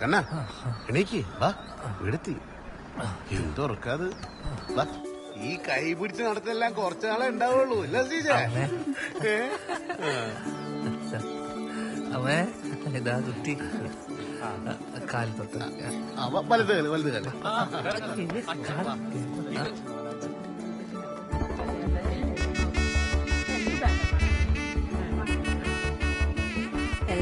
കണ്ണാ എണീക്ക് വാ എടുത്തി. എന്തുറക്കാത് വാ ഈ കൈ പിടിച്ച് നടത്തെല്ലാം കുറച്ചു നാളെ ഉണ്ടാവുള്ളൂ അല്ല സീജ? അവേ ഇതാ കുത്തി കാൽ തൊട്ട്. അവ വലുത് കളി വലുത് കളി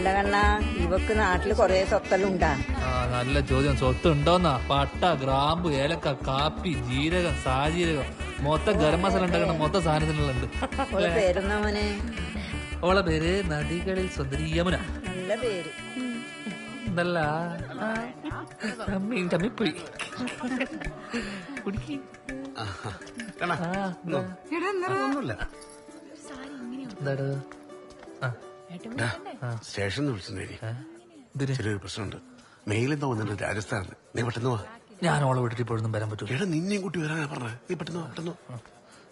അല്ല കണ്ണ ഇവക്ക് നാട്ടിൽ കൊറേ സ്വത്തെല്ലാം ഉണ്ടാ ആ നല്ല ചോദ്യം. സ്വത്ത് ഉണ്ടോന്നാ പട്ട ഗ്രാമ്പു ഏലക്ക കാപ്പി ജീരകം സാജീരകം. മൊത്തം ഗരം മസാല ഉണ്ടാക്കണ മൊത്തം സാധനത്തിനുള്ളുണ്ട് അവളെ പേരെന്നാ മോനെ? ഓളെ പേര് നദികളിൽ സുന്ദരി യമുന. നല്ല പേര്. എന്തല്ല തമ്മി തമ്മിപ്പോയി കുടിക്ക്. എന്താടോ? സ്റ്റേഷനിൽ? ഇതിന് ചെറിയൊരു പ്രശ്നമുണ്ട്. മെയിലെന്തോ വന്നിട്ട് രാജസ്ഥാനിൽ നീ പെട്ടെന്ന് വാ. ഞാൻ ഓളെ വിട്ടിട്ട് ഇപ്പോഴൊന്നും വരാൻ പറ്റും. എടാ നിന്നെയും കൂട്ടി വരാനാ പറഞ്ഞത് നീ പെട്ടെന്ന് വാ പെട്ടെന്ന്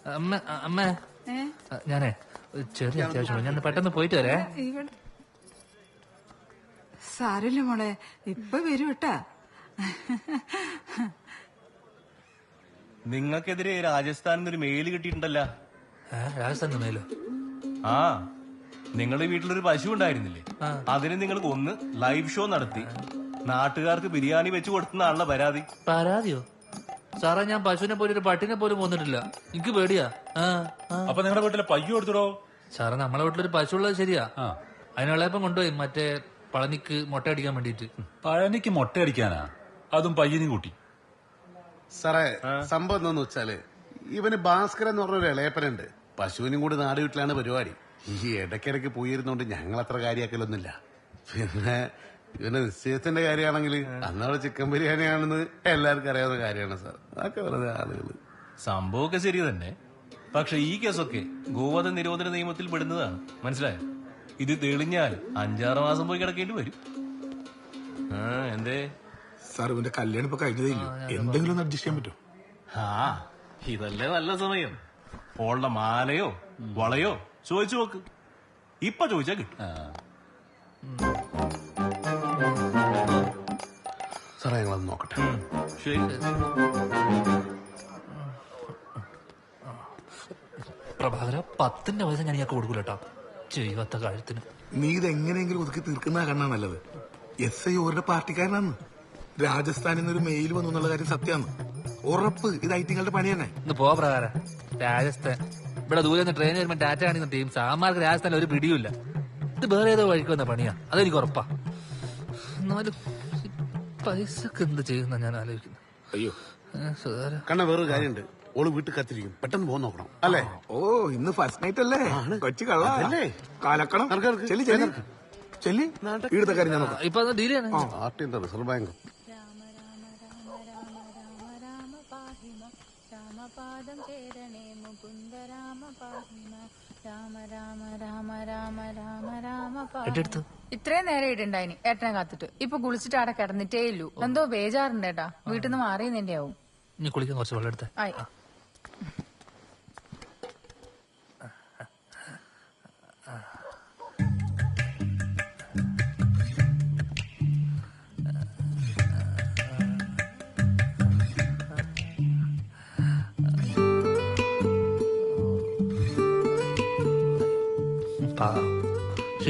അമ്മ അമ്മ. ഞാനേ ഒരു ചെറിയ അത്യാവശ്യം ഞാൻ പെട്ടെന്ന് പോയിട്ട് വരേ. സാരല്ല മോളെ. ഇപ്പൊ വരും കേട്ടാ. നിങ്ങൾക്കെതിരെ രാജസ്ഥാനിൽ നിന്ന് ഒരു മെയിൽ കിട്ടിയിട്ടുണ്ടല്ലോ. രാജസ്ഥാനിൽ മെയിലോ? ആ. നിങ്ങളുടെ വീട്ടിലൊരു പശു ഉണ്ടായിരുന്നില്ലേ? അതിന് നിങ്ങൾ കൊന്ന് ലൈവ് ഷോ നടത്തി. നാട്ടുകാർക്ക് ബിരിയാണി വെച്ച് കൊടുത്തുന്നാണല്ലോ പരാതി. പരാതിയോ? സാറേ ഞാൻ പശുവിനെ പോലും ഒരു പട്ടിനെ പോലും വന്നിട്ടില്ല എനിക്ക് പേടിയാ. അപ്പൊ നിങ്ങളുടെ വീട്ടിലെ പയ്യോ കൊടുത്തിടോ? സാറേ നമ്മളെ വീട്ടിലൊരു പശു ഉള്ളത് ശരിയാ. അതിനുള്ളപ്പം കൊണ്ടുപോയി മറ്റേ പളനിക്ക് മുട്ട അടിക്കാൻ വേണ്ടിട്ട് പഴനിക്ക് മുട്ടയടിക്കാനാ അതും പയ്യനും കൂട്ടി. സാറേ സംഭവം എന്താന്ന് വെച്ചാൽ ഇവന് ഭാസ്കരൻ എന്ന് പറഞ്ഞ ഒരു ഇളയപ്പനുണ്ട്. പശുവിനും കൂടി നാട് വീട്ടിലാണ് പരിപാടി. ഈ ഇടയ്ക്കിടയ്ക്ക് പോയിരുന്നോണ്ട് ഞങ്ങൾ അത്ര കാര്യമാക്കലൊന്നുമില്ല പിന്നെ ഇവന്റെ നിശ്ചയത്തിന്റെ കാര്യമാണെങ്കിൽ അന്നവിടെ ചിക്കൻ ബിരിയാണി ബിരിയാണിയാണെന്ന് എല്ലാവർക്കും അറിയാവുന്ന കാര്യമാണ് സാർ. അതൊക്കെ വെറുതെ ആളുകൾ. സംഭവമൊക്കെ ശരി തന്നെ. പക്ഷെ ഈ കേസൊക്കെ ഗോവധ നിരോധന നിയമത്തിൽ പെടുന്നതാണ് മനസ്സിലായോ? ഇത് തെളിഞ്ഞാൽ അഞ്ചാറ് മാസം പോയി കിടക്കേണ്ടി വരും. ആ എന്തേ? സാർ ഇവന്റെ കല്യാണം ഇപ്പൊ കഴിഞ്ഞതേ ഇല്ല എന്തെങ്കിലും ഒന്ന് അഡ്ജസ്റ്റ് ചെയ്യാൻ പറ്റും? ആ ഇതല്ലേ നല്ല സമയം. ഓളുടെ മാലയോ വളയോ ചോദിച്ചു നോക്ക്. ഇപ്പൊ ചോദിച്ചാ കിട്ടും. സാറേ നോക്കട്ടെ. ശരി. പ്രഭാകര പത്തിന്റെ പൈസ ഞാൻ ഇയാൾക്ക് കൊടുക്കൂല കേട്ടോ കാര്യത്തിന്. നീ ഇത് എങ്ങനെയെങ്കിലും ഒതുക്കി തീർക്കുന്ന കണ്ണാ നല്ലത്. എസ് ഐ ഓരുടെ പാർട്ടിക്കാരനാണ്. രാജസ്ഥാനിൽ നിന്ന് ഒരു മെയിൽ വന്നു എന്നുള്ള കാര്യം സത്യമാണ് ഉറപ്പ് ഇത് ഐറ്റിങ്ങളുടെ പണി തന്നെ പോവാ പോ പ്രകാര രാജസ്ഥാൻ. ഇവിടെ ദൂരെ നിന്ന് ട്രെയിൻ വരുമ്പോൾ ടാറ്റ കാണിക്കുന്ന ടീം സാമാർക്ക് രാജസ്ഥാനിൽ ഒരു പിടിയുമില്ല ഇത് വേറെ ഏതോ വഴിക്ക് വന്ന പണിയാ. അതെനിക്ക് ഉറപ്പാ. എന്നാലും പൈസ പൈസക്ക് എന്ത് ചെയ്യുന്ന ഞാൻ ആലോചിക്കുന്നു? അയ്യോ. സുധാര കണ്ണ വേറൊരു കാര്യമുണ്ട്. ഓൾ വീട്ടിൽ കത്തിരിക്കും. പെട്ടെന്ന് പോകാൻ നോക്കണം. അല്ലേ? ഓ ഇന്ന് ഫസ്റ്റ് നൈറ്റ് അല്ലേ? കൊച്ചു കള്ള. അതല്ലേ? കാലക്കണം. ചെല്ലി ചെല്ലി. ചെല്ലി. ഇവിടുത്തെ കാര്യം ഞാൻ നോക്കാം. ഇപ്പൊ ഡീലാണ് പാർട്ടിന്റെ റിസർവ് ബാങ്ക് ഇത്രയും നേരം ഇടണ്ടായിനി ഏട്ടനെ കാത്തിട്ട്. ഇപ്പൊ കുളിച്ചിട്ട് അവിടെ കിടന്നിട്ടേ ഇല്ലു. എന്തോ ബേജാറുണ്ട് ഏട്ടാ. വീട്ടിൽ നിന്ന് മാറിയെന്നെ ആവും നീ കുളിക്കാൻ കുറച്ച് വെള്ളം എടുത്തേ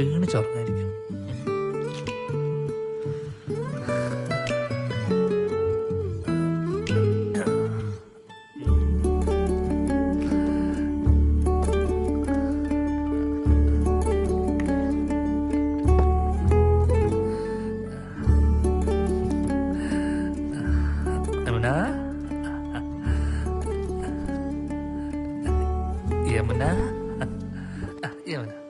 ക്ഷീണിച്ചുറങ്ങായിരിക്കും. യമുന? യമുന?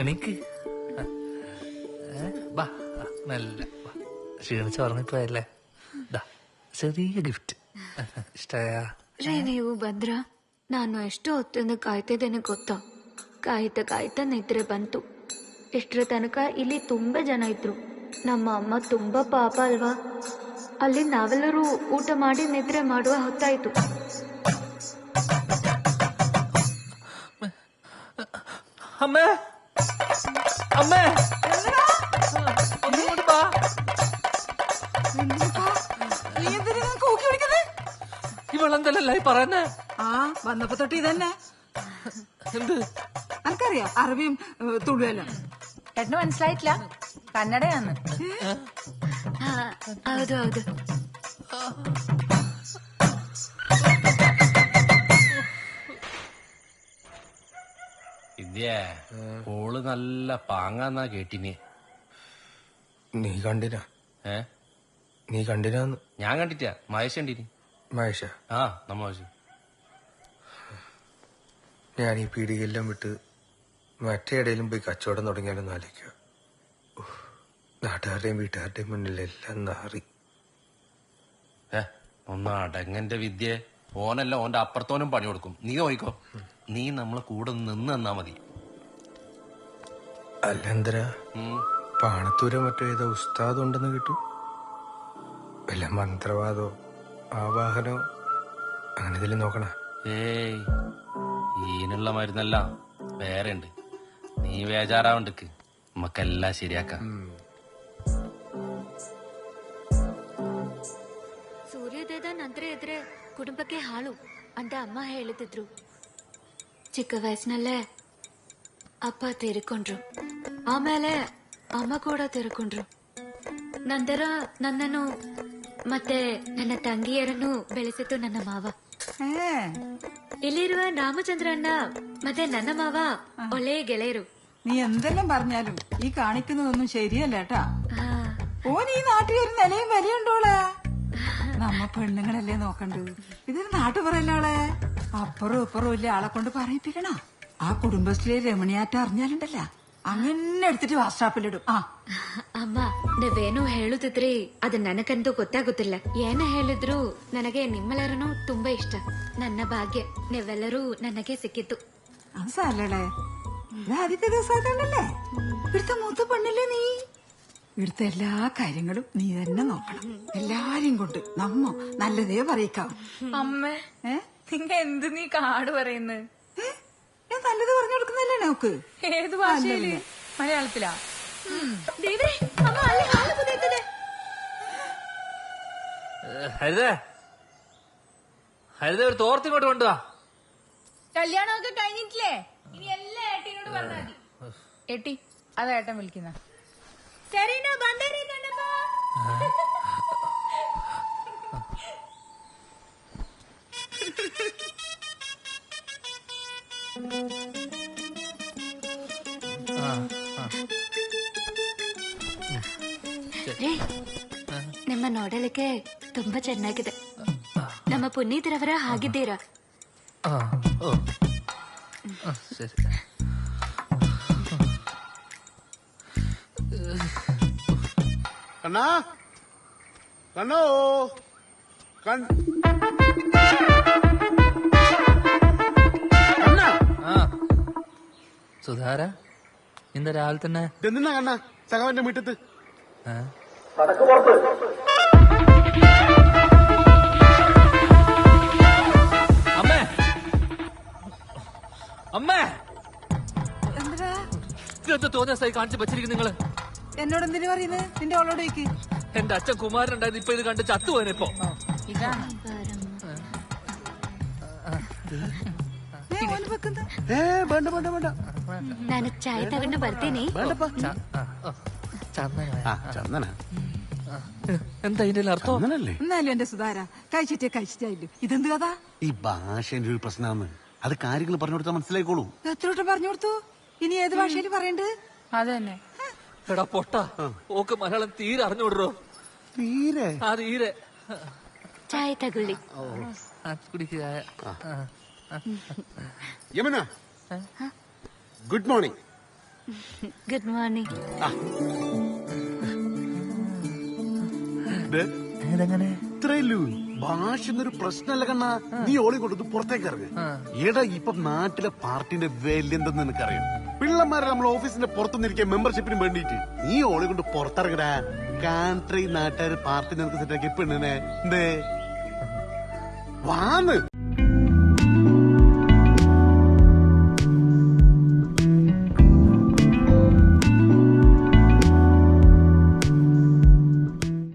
എണീക്ക് ഏ, വാ ആ, മെല്ലെ വാ. ക്ഷീണിച്ച് ഉറങ്ങിപ്പോയല്ലേ ദാ ചെറിയ ഗിഫ്റ്റ് ഇഷ്ടമായ ರೀ ನೀವು ಭದ್ರ ನಾನು ಎಷ್ಟು ಹೊತ್ತಿಂದ ಕಾಯ್ತಿದ್ದೇನೆ ಗೊತ್ತಾ ಕಾಯ್ತಾ ಕಾಯ್ತಾ ನಿದ್ರೆ ಬಂತು ಇಷ್ಟರ ತನಕ ಇಲ್ಲಿ ತುಂಬಾ ಜನ ಇದ್ರು ನಮ್ಮ ಅಮ್ಮ ತುಂಬಾ ಪಾಪ ಅಲ್ವಾ ಅಲ್ಲಿ ನಾವೆಲ್ಲರೂ ಊಟ ಮಾಡಿ ನಿದ್ರೆ ಮಾಡುವ ಹೊತ್ತಾಯ್ತು അമ്മേ അമ്മേ ഒന്നുകൂടി വാ എന്തിനാ? നീ എന്തിനാ കൂക്കി വിളിക്കുന്നത് ഇവളെന്തല്ലേ പറയുന്നേ ആ വന്നപ്പോ തൊട്ട് ഇതന്നെ എന്ത് എനിക്കറിയാം അറബിയും ഏ, തുളുവെല്ലാം ഏട്ടന് മനസ്സിലായിട്ടില്ല കന്നഡയാന്ന് ಹಾ ಹೌದು ಹೌದು വിദ്യേ ഓൾ നല്ല പാങ്ങാന്നാ കേട്ടിന്. നീ കണ്ടിനാ? ഏ? നീ കണ്ടിനാന്ന്? ഞാൻ കണ്ടിട്ടാ മഹേഷ് കണ്ടിന്. മഹേഷ? ആ നമ്മ മഹേഷ്. ഞാൻ ഈ പീടികയെല്ലാം വിട്ട് മറ്റേടയിലും പോയി കച്ചവടം തുടങ്ങിയാലൊന്നും ആലോചിക്കുക. നാട്ടുകാരുടെയും വീട്ടുകാരുടെയും മുന്നിൽ എല്ലാം നാറി. ഏ ഒന്ന് അടങ്ങന്റെ വിദ്യ. ഓനല്ല ഓന്റെ അപ്പുറത്തോനും പണി കൊടുക്കും. നീ നോയിക്കോ. നീ നമ്മളെ കൂടെ നിന്ന് തന്നാ മതി. അല്ലെന്തരാ ഉം. പാണത്തൂരോ മറ്റോ ഏതോ ഉസ്താദ് ഉണ്ടെന്ന് കിട്ടു വല്ല മന്ത്രവാദോ ആവാഹനോ അങ്ങനെ ഇതിൽ നോക്കണ ഏയ് ഈനുള്ള മരുന്നല്ല വേറെ ഉണ്ട് നീ ബേജാറാവണ്ടക്ക് നമുക്കെല്ലാം ശരിയാക്കാം ಸೂರ್ಯೋದಯದ ನಂತರ ಇದ್ರೆ ಕುಟುಂಬಕ್ಕೆ ಹಾಳು ಅಂತ ಅಮ್ಮ ಹೇಳುತ್ತಿದ್ರು ಚಿಕ್ಕ ವಯಸ್ಸಿನಲ್ಲೇ ಅಪ್ಪ ತೀರಿಕೊಂಡ್ರು ಆಮೇಲೆ ಅಮ್ಮ ಕೂಡ ತೀರಿಕೊಂಡ್ರು ನಂತರ ನನ್ನನ್ನು ಮತ್ತೆ ನನ್ನ ತಂಗಿಯರನ್ನು ಬೆಳೆಸಿತು ನನ್ನ ಮಾವ ഏ ಇಲ್ಲಿರುವ ರಾಮಚಂದ್ರ ಅಣ್ಣ ಮತ್ತೆ ನನ್ನ ಮಾವ ಒಳ್ಳೆಯ ಗೆಳೆಯರು നീ എന്തെല്ലാം പറഞ്ഞാലും ഈ കാണിക്കുന്നതൊന്നും ശരിയല്ല കേട്ടാ ಆ, ഓൻ ഈ നാട്ടിൽ ഒരു നിലയും വിലയുണ്ടോളെ നമ്മ പെണ്ണുങ്ങളല്ലേ നോക്കണ്ടത് ഇതൊരു നാട്ടു പറയല്ലോളെ അപ്പുറവും ഇപ്പുറവും ഇല്ല ആളെ കൊണ്ട് പറയിപ്പിക്കണ ആ കുടുംബശ്രീ രമണിയാറ്റ അറിഞ്ഞാലുണ്ടല്ല അങ്ങനെ എടുത്തിട്ട് വാട്സാപ്പിലിടും ആ ಅಮ್ಮ ನೀವೇನು ಹೇಳುತ್ತಿದ್ರಿ ಅದು ನನಗಂತೂ ಗೊತ್ತಾಗುತ್ತಿಲ್ಲ ಏನ ಹೇಳಿದ್ರು ನನಗೆ ನಿಮ್ಮೆಲ್ಲರನ್ನೂ ತುಂಬಾ ಇಷ್ಟ ನನ್ನ ಭಾಗ್ಯ ನೀವೆಲ್ಲರೂ ನನಗೆ ಸಿಕ್ಕಿತ್ತು അത് സാരല്ലേ ഇത് ആദ്യത്തെ ദിവസമായിട്ടല്ലേ ഇവിടുത്തെ മൂത്ത പെണ്ണല്ലേ നീ ഇവിടുത്തെ എല്ലാ കാര്യങ്ങളും നീ തന്നെ നോക്കണം എല്ലാരെയും കൊണ്ട് നമ്മ നല്ലതേ പറയിക്കാം അമ്മ ഏ നിങ്ങ എന്ത് നീ കാട് പറയുന്നത് ഏ? ഞാൻ നല്ലത് പറഞ്ഞു കൊടുക്കുന്നല്ലേ നോക്ക്? ഏത് ഭാഷയിൽ? മലയാളത്തിലാ? ഹരിതേ. ഹരിത ഒരു തോർത്തിങ്ങോട്ട് കൊണ്ടുവാ. കല്യാണമൊക്കെ കഴിഞ്ഞിട്ടില്ലേ? ഇനി എല്ലാം ഏട്ടിനോട് പറഞ്ഞാൽ മതി. ഏട്ടി അതാ ഏട്ടൻ വിളിക്കുന്ന. ರೀ ನಿಮ್ಮ ನೋಡಲಿಕ್ಕೆ ತುಂಬಾ ಚೆನ್ನಾಗಿದೆ ನಮ್ಮ ಪುನೀತರವರ ಹಾಗಿದ್ದೀರಾ ആ ഓ ആ, ശരി കണ്ണാ കണ്ണോ കൺ കണ്ണാ ആ സുധാര ഇന്ന് രാവിലെ തന്നെ ഇതെന്തിനാ കണ്ണാ സഖാവിന്റെ വീട്ടത്ത് ഏ? അമ്മേ അമ്മേ എന്താ ഇതെന്ത് തോന്നിയ സ്ഥലം കാണിച്ച് വെച്ചിരിക്കും നിങ്ങള് എന്നോട് എന്തിനു പറയുന്നത് നിന്റെ അവളോട് ചോദിക്ക് എന്റെ അച്ഛൻ കുമാരൻ ഉണ്ടായത് ഇപ്പൊ ഇത് കണ്ട് ചത്തുപോയനെ ഇപ്പൊ ഇതാണ് ഏ, ഓന് വെക്കുന്ന ഏ വേണ്ട വേണ്ട വേണ്ട ನಾನು ಚಾಯ್ ತಗೊಂಡು ಬರ್ತೀನಿ വേണ്ടപ്പാ ആ, ഓ, ചന്ദനം. എന്താ അർത്ഥം? സുധാര കഥ? ഈ ഒരു പ്രശ്നമാണ് അത് കാര്യങ്ങൾ പറഞ്ഞു കൊടുത്താൽ എത്ര പറഞ്ഞു ഇനി ഏത് എടാ ആ. ചായ ഗുഡ് മോർണിംഗ്. Good morning. ഇതെങ്ങനെ ഇത്രയല്ലൂ ഭാഷ എന്നൊരു പ്രശ്നമല്ല കണ്ണ. നീ ഓളി കൊടുത്ത് പുറത്തേക്ക് ഇറങ്ങ്. എടാ ഇപ്പൊ നാട്ടിലെ പാർട്ടിന്റെ വിലയെന്തെന്ന് നിനക്കറിയാം? പിള്ളമാരെ നമ്മൾ ഓഫീസിന്റെ പുറത്തുനിന്നിരിക്കാൻ മെമ്പർഷിപ്പിന് വേണ്ടിയിട്ട് നീ ഓളി കൊണ്ട് പുറത്തിറങ്ങടാ. കാൺട്രി നാട്ടുകാർ പാർട്ടി നിനക്ക് സെറ്റാക്കി പെണ്ണിനെ. എന്തേ? വാന്ന്.